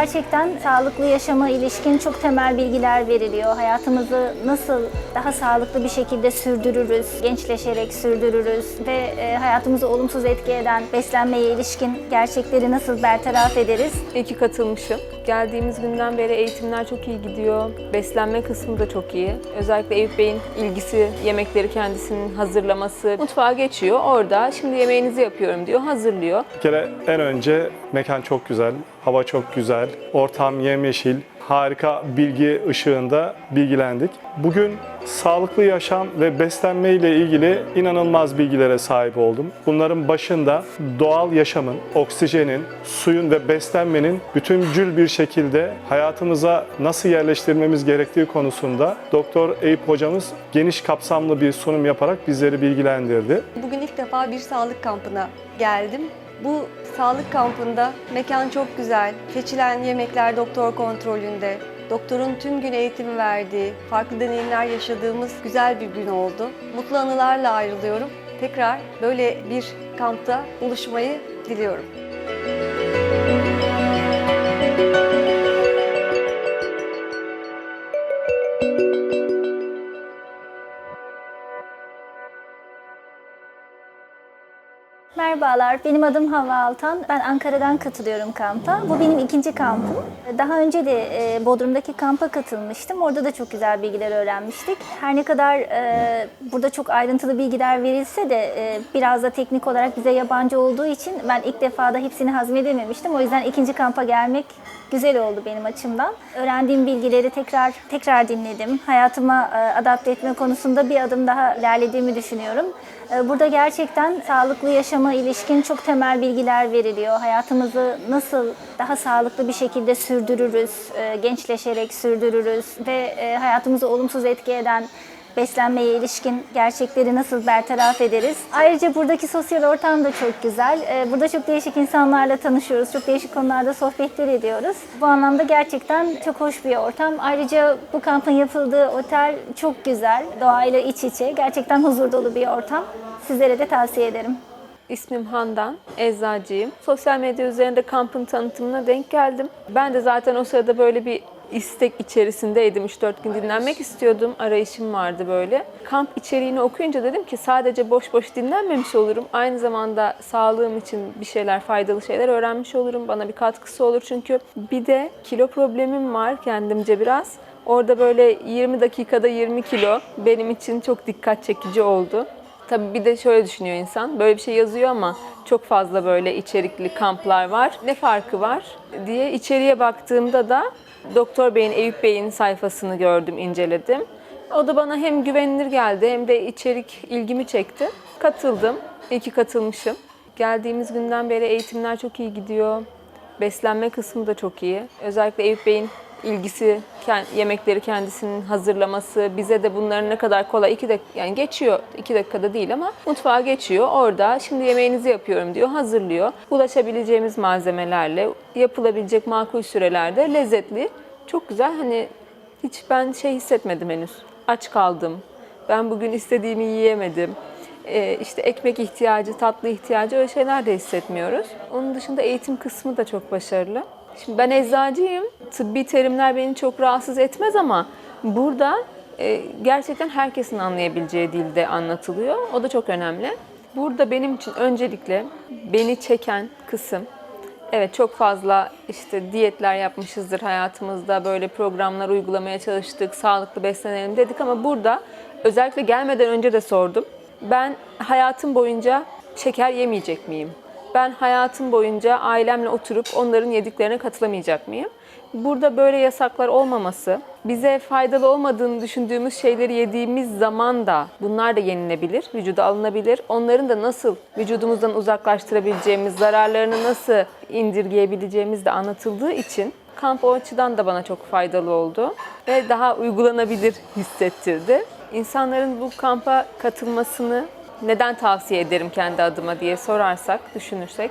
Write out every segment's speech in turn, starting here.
gerçekten sağlıklı yaşama ilişkin çok temel bilgiler veriliyor. Hayatımızı nasıl daha sağlıklı bir şekilde sürdürürüz, gençleşerek sürdürürüz ve e, hayatımızı olumsuz etki eden beslenmeye ilişkin gerçekleri nasıl bertaraf ederiz? İyi ki katılmışım. Geldiğimiz günden beri eğitimler çok iyi gidiyor. Beslenme kısmı da çok iyi. Özellikle Eyüp Bey'in ilgisi, yemekleri kendisinin hazırlaması. Mutfağa geçiyor. Orada şimdi yemeğinizi yapıyorum diyor. Hazırlıyor. Bir kere en önce mekan çok güzel, hava çok güzel, ortam yemyeşil, harika bilgi ışığında bilgilendik. Bugün sağlıklı yaşam ve beslenme ile ilgili inanılmaz bilgilere sahip oldum. Bunların başında doğal yaşamın, oksijenin, suyun ve beslenmenin bütüncül bir şekilde hayatımıza nasıl yerleştirmemiz gerektiği konusunda Doktor Eyüp hocamız geniş kapsamlı bir sunum yaparak bizleri bilgilendirdi. Bugün ilk defa bir sağlık kampına geldim. Bu sağlık kampında mekan çok güzel. Seçilen yemekler doktor kontrolünde. Doktorun tüm gün eğitim verdiği, farklı deneyimler yaşadığımız güzel bir gün oldu. Mutlu anılarla ayrılıyorum. Tekrar böyle bir kampta buluşmayı diliyorum. Merhabalar, benim adım Hava Altan. Ben Ankara'dan katılıyorum kampa. Bu benim ikinci kampım. Daha önce de e, Bodrum'daki kampa katılmıştım. Orada da çok güzel bilgiler öğrenmiştik. Her ne kadar e, burada çok ayrıntılı bilgiler verilse de e, biraz da teknik olarak bize yabancı olduğu için ben ilk defa da hepsini hazmedememiştim. O yüzden ikinci kampa gelmek güzel oldu benim açımdan. Öğrendiğim bilgileri tekrar tekrar dinledim. Hayatıma adapte etme konusunda bir adım daha ilerlediğimi düşünüyorum. E, Burada gerçekten sağlıklı yaşama ilişkin çok temel bilgiler veriliyor. Hayatımızı nasıl daha sağlıklı bir şekilde sürdürürüz, e, gençleşerek sürdürürüz ve e, hayatımızı olumsuz etki eden beslenmeye ilişkin gerçekleri nasıl bertaraf ederiz. Ayrıca buradaki sosyal ortam da çok güzel. Ee, Burada çok değişik insanlarla tanışıyoruz, çok değişik konularda sohbetler ediyoruz. Bu anlamda gerçekten çok hoş bir ortam. Ayrıca bu kampın yapıldığı otel çok güzel, doğayla iç içe. Gerçekten huzur dolu bir ortam. Sizlere de tavsiye ederim. İsmim Handan, eczacıyım. Sosyal medya üzerinde kampın tanıtımına denk geldim. Ben de zaten o sırada böyle bir istek içerisindeydim. 3-4 gün dinlenmek istiyordum. Arayışım vardı böyle. Kamp içeriğini okuyunca dedim ki sadece boş boş dinlenmemiş olurum. Aynı zamanda sağlığım için bir şeyler, faydalı şeyler öğrenmiş olurum. Bana bir katkısı olur çünkü bir de kilo problemim var kendimce biraz. Orada böyle 20 dakikada 20 kilo benim için çok dikkat çekici oldu. Tabii bir de şöyle düşünüyor insan. Böyle bir şey yazıyor ama çok fazla böyle içerikli kamplar var. Ne farkı var diye içeriye baktığımda da Doktor Bey'in, Eyüp Bey'in sayfasını gördüm, inceledim. O da bana hem güvenilir geldi hem de içerik ilgimi çekti. Katıldım. İyi ki katılmışım. Geldiğimiz günden beri eğitimler çok iyi gidiyor. Beslenme kısmı da çok iyi. Özellikle Eyüp Bey'in ilgisi, yemekleri kendisinin hazırlaması, bize de bunların ne kadar kolay, iki dakika, yani geçiyor, iki dakikada değil ama mutfağa geçiyor. Orada şimdi yemeğinizi yapıyorum diyor, hazırlıyor. Ulaşabileceğimiz malzemelerle, yapılabilecek makul sürelerde lezzetli, çok güzel. Hani hiç ben şey hissetmedim henüz. Aç kaldım. Ben bugün istediğimi yiyemedim. Ee, işte ekmek ihtiyacı, tatlı ihtiyacı öyle şeyler de hissetmiyoruz. Onun dışında eğitim kısmı da çok başarılı. Şimdi ben eczacıyım. Tıbbi terimler beni çok rahatsız etmez ama burada e, gerçekten herkesin anlayabileceği dilde anlatılıyor. O da çok önemli. Burada benim için öncelikle beni çeken kısım Evet çok fazla işte diyetler yapmışızdır hayatımızda. Böyle programlar uygulamaya çalıştık. Sağlıklı beslenelim dedik ama burada özellikle gelmeden önce de sordum. Ben hayatım boyunca şeker yemeyecek miyim? Ben hayatım boyunca ailemle oturup onların yediklerine katılamayacak mıyım? Burada böyle yasaklar olmaması, bize faydalı olmadığını düşündüğümüz şeyleri yediğimiz zaman da bunlar da yenilebilir, vücuda alınabilir. Onların da nasıl vücudumuzdan uzaklaştırabileceğimiz, zararlarını nasıl indirgeyebileceğimiz de anlatıldığı için kamp o açıdan da bana çok faydalı oldu ve daha uygulanabilir hissettirdi. İnsanların bu kampa katılmasını neden tavsiye ederim kendi adıma diye sorarsak, düşünürsek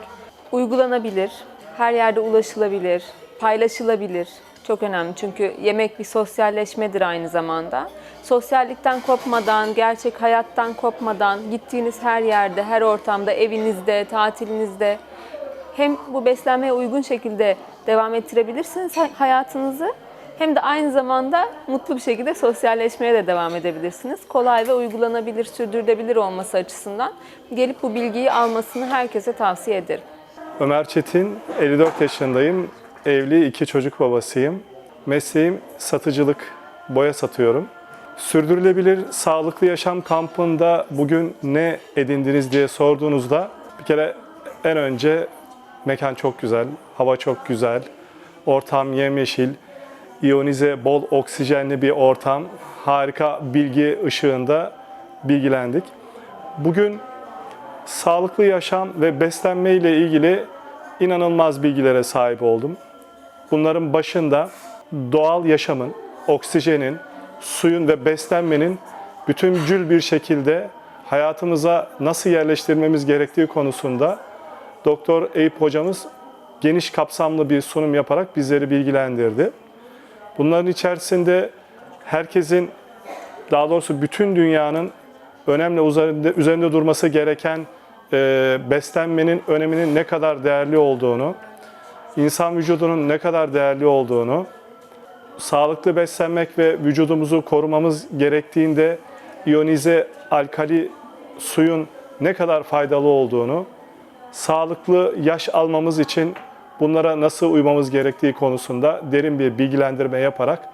uygulanabilir, her yerde ulaşılabilir, paylaşılabilir. Çok önemli çünkü yemek bir sosyalleşmedir aynı zamanda. Sosyallikten kopmadan, gerçek hayattan kopmadan gittiğiniz her yerde, her ortamda, evinizde, tatilinizde hem bu beslenmeye uygun şekilde devam ettirebilirsiniz hay- hayatınızı. Hem de aynı zamanda mutlu bir şekilde sosyalleşmeye de devam edebilirsiniz. Kolay ve uygulanabilir, sürdürülebilir olması açısından gelip bu bilgiyi almasını herkese tavsiye ederim. Ömer Çetin, 54 yaşındayım. Evli iki çocuk babasıyım. Mesleğim satıcılık, boya satıyorum. Sürdürülebilir sağlıklı yaşam kampında bugün ne edindiniz diye sorduğunuzda bir kere en önce mekan çok güzel, hava çok güzel, ortam yemyeşil, iyonize, bol oksijenli bir ortam, harika bilgi ışığında bilgilendik. Bugün sağlıklı yaşam ve beslenme ile ilgili inanılmaz bilgilere sahip oldum. Bunların başında doğal yaşamın, oksijenin, suyun ve beslenmenin bütüncül bir şekilde hayatımıza nasıl yerleştirmemiz gerektiği konusunda Doktor Eyüp hocamız geniş kapsamlı bir sunum yaparak bizleri bilgilendirdi. Bunların içerisinde herkesin daha doğrusu bütün dünyanın önemli üzerinde, üzerinde durması gereken e, beslenmenin öneminin ne kadar değerli olduğunu, insan vücudunun ne kadar değerli olduğunu, sağlıklı beslenmek ve vücudumuzu korumamız gerektiğinde iyonize alkali suyun ne kadar faydalı olduğunu, sağlıklı yaş almamız için bunlara nasıl uymamız gerektiği konusunda derin bir bilgilendirme yaparak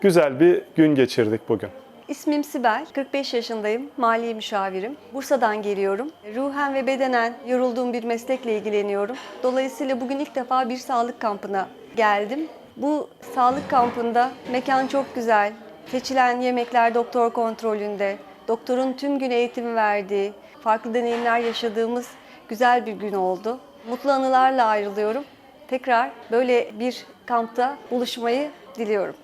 güzel bir gün geçirdik bugün. İsmim Sibel, 45 yaşındayım, mali müşavirim. Bursa'dan geliyorum. Ruhen ve bedenen yorulduğum bir meslekle ilgileniyorum. Dolayısıyla bugün ilk defa bir sağlık kampına geldim. Bu sağlık kampında mekan çok güzel. Seçilen yemekler doktor kontrolünde. Doktorun tüm gün eğitim verdiği, farklı deneyimler yaşadığımız güzel bir gün oldu. Mutlu anılarla ayrılıyorum. Tekrar böyle bir kampta buluşmayı diliyorum.